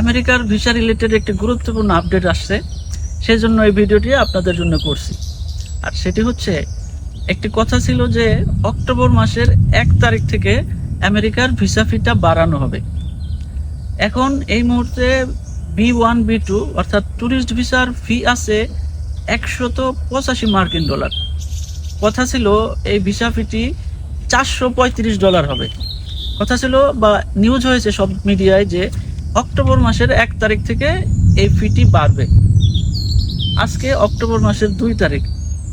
আমেরিকার visa related একটি গুরুত্বপূর্ণ আপডেট আসছে সেই জন্য এই ভিডিওটি আপনাদের জন্য করছি। আর সেটি হচ্ছে, একটি কথা ছিল যে অক্টোবর মাসের এক তারিখ থেকে আমেরিকার ভিসা ফিটা বাড়ানো হবে। এখন এই মুহূর্তে বি ওয়ান, বি টু, অর্থাৎ ট্যুরিস্ট ভিসার ফি আছে একশত পঁচাশি মার্কিন ডলার। কথা ছিল এই ভিসা ফিটি চারশো পঁয়ত্রিশ ডলার হবে। কথা ছিল বা নিউজ হয়েছে সব মিডিয়ায় যে অক্টোবর মাসের এক তারিখ থেকে এই ফিটি বাড়বে। আজকে অক্টোবর মাসের দুই তারিখ।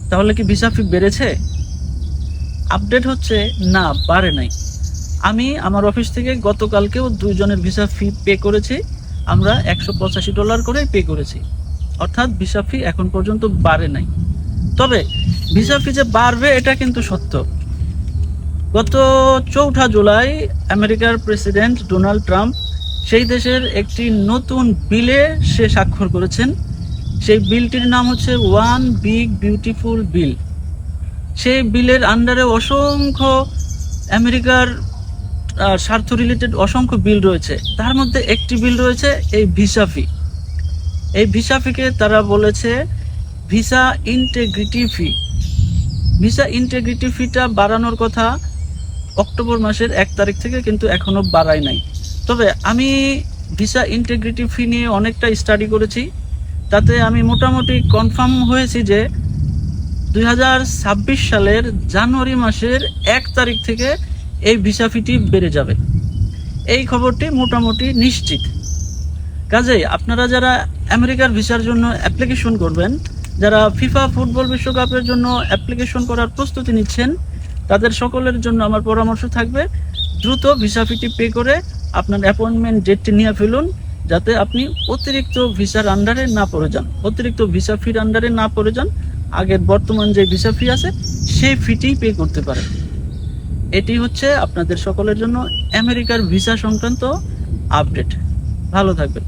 তাহলে কি ভিসা ফি বেড়েছে? আপডেট হচ্ছে, না, বাড়ে নাই। আমি আমার অফিস থেকে গতকালকেও দুইজনের ভিসা ফি পে করেছি। আমরা একশো পঁচাশি ডলার করেই পে করেছি। অর্থাৎ ভিসা ফি এখন পর্যন্ত বাড়ে নাই। তবে ভিসা ফি যে বাড়বে, এটা কিন্তু সত্য। গত চৌঠা জুলাই আমেরিকার প্রেসিডেন্ট ডোনাল্ড ট্রাম্প সেই দেশের একটি নতুন বিলে সে স্বাক্ষর করেছেন। সেই বিলটির নাম হচ্ছে ওয়ান বিগ বিউটিফুল বিল সেই বিলের আন্ডারে অসংখ্য আমেরিকার স্বার্থ রিলেটেড অসংখ্য বিল রয়েছে। তার মধ্যে একটি বিল রয়েছে, এই ভিসা ফি এই ভিসা ফিকে তারা বলেছে visa integrity fee visa integrity ফিটা বাড়ানোর কথা অক্টোবর মাসের এক তারিখ থেকে কিন্তু এখনও বাড়ায় নাই। তবে আমি ভিসা ইন্টেগ্রিটি ফি নিয়ে অনেকটা স্টাডি করেছি। তাতে আমি মোটামুটি কনফার্ম হয়েছি যে দুই হাজার ছাব্বিশ সালের জানুয়ারি মাসের এক তারিখ থেকে এই ভিসা ফিটি বেড়ে যাবে। এই খবরটি মোটামুটি নিশ্চিত। কাজেই আপনারা যারা আমেরিকার ভিসার জন্য অ্যাপ্লিকেশন করবেন, যারা ফিফা ফুটবল বিশ্বকাপের জন্য অ্যাপ্লিকেশন করার প্রস্তুতি নিচ্ছেন, তাদের সকলের জন্য আমার পরামর্শ থাকবে দ্রুত ভিসা ফিটি পে করে আপনার অ্যাপয়েন্টমেন্ট ডেটটি নিয়ে ফেলুন, যাতে আপনি অতিরিক্ত ভিসার আন্ডারে না পড়ে যান। অতিরিক্ত ভিসা ফির আন্ডারে না পড়ে যান, আগের বর্তমান যে ভিসা ফি আছে, সেই ফিটি পে করতে পারেন। এটি হচ্ছে আপনাদের সকলের জন্য আমেরিকার ভিসা সংক্রান্ত আপডেট ভালো থাকবেন।